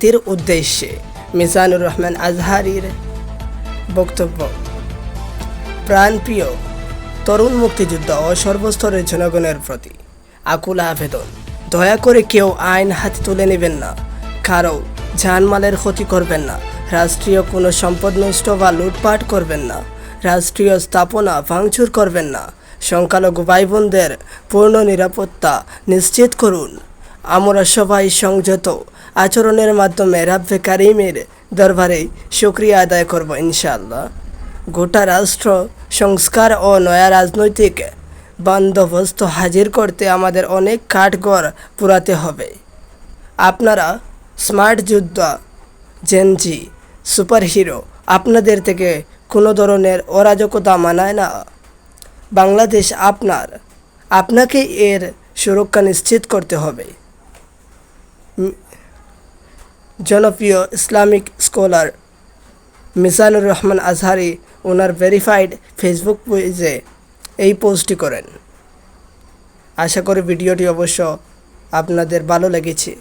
তীর উদ্দেশ্যে মিজানুর রহমান আজহারির বক্তব্য। প্রাণপ্রিয় তরুণ মুক্তিযুদ্ধ ও সর্বস্তরের জনগণের প্রতি আকুল আবেদন। দয়া করে কেউ আইন হাতে তুলে নেবেন না। কারও জানমালের ক্ষতি করবেন না। রাষ্ট্রীয় কোনো সম্পদ নষ্ট বা লুটপাট করবেন না। রাষ্ট্রীয় স্থাপনা ভাঙচুর করবেন না। সংখ্যালঘু ভাই বোনদের পূর্ণ নিরাপত্তা নিশ্চিত করুন। আমরা সবাই সংযত। আচরণের মাধ্যমে রাব্বে কারিমের দরবারে শুক্রিয়া আদায় করব ইনশাআল্লাহ। গোটা রাষ্ট্র, সংস্কার ও নয়া রাজনৈতিক বন্দোবস্ত হাজির করতে আমাদের অনেক কাঠগড় পুরাতে হবে। আপনারা স্মার্ট যোদ্ধা জেনজি সুপারহিরো, আপনাদের থেকে কোনো ধরনের অরাজকতা মানায় না। বাংলাদেশ আপনার, আপনাকে এর সুরক্ষা নিশ্চিত করতে হবে। জনপ্রিয় ইসলামিক স্কলার মিসানুর রহমান আজহারি ওনার ভেরিফাইড ফেসবুক পেজে এই পোস্টটি করেন। আশা করি ভিডিওটি অবশ্য আপনাদের ভালো লেগেছে।